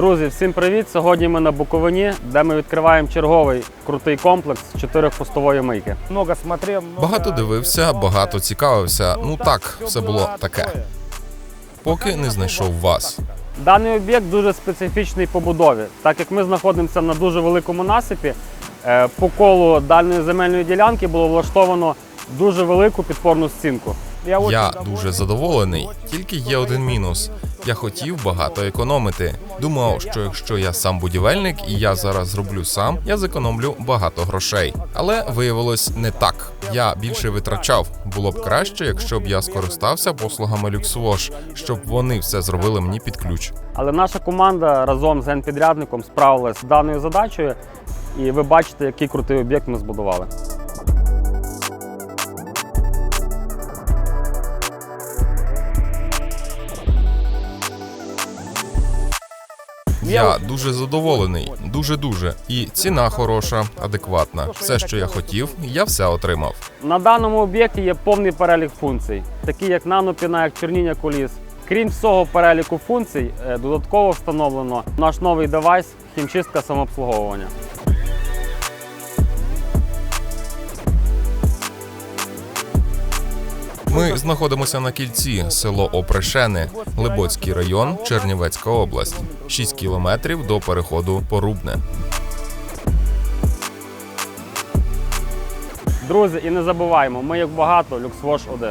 Друзі, всім привіт! Сьогодні ми на Буковині, де ми відкриваємо черговий крутий комплекс чотирьохпостової мийки. Много смотрел. Багато дивився, багато цікавився. Ну так, все було таке. Поки не знайшов вас. Даний об'єкт дуже специфічний по будові, так як ми знаходимося на дуже великому насипі. е, По колу дальньої земельної ділянки було влаштовано дуже велику підпорну стінку. Я дуже задоволений. Тільки є один мінус. Я хотів багато економити. Думав, що якщо я сам будівельник і я зараз зроблю сам, я зекономлю багато грошей. Але виявилось не так. Я більше витрачав. Було б краще, якщо б я скористався послугами Люксвош, щоб вони все зробили мені під ключ. Але наша команда разом з генпідрядником справилась з даною задачею, і ви бачите, який крутий об'єкт ми збудували. Я дуже задоволений, дуже дуже. І ціна хороша, адекватна. Все, що я хотів, я все отримав. На даному об'єкті є повний перелік функцій, такі як нанопіна, як черніння коліс. Крім всього переліку функцій, е, додатково встановлено наш новий девайс хімчистка самообслуговування. Ми знаходимося на кільці, село Опрешени, Либоцький район, Чернівецька область. 6 кілометрів до переходу Порубне. Друзі, і не забуваємо, ми як багато, Люксвош 1.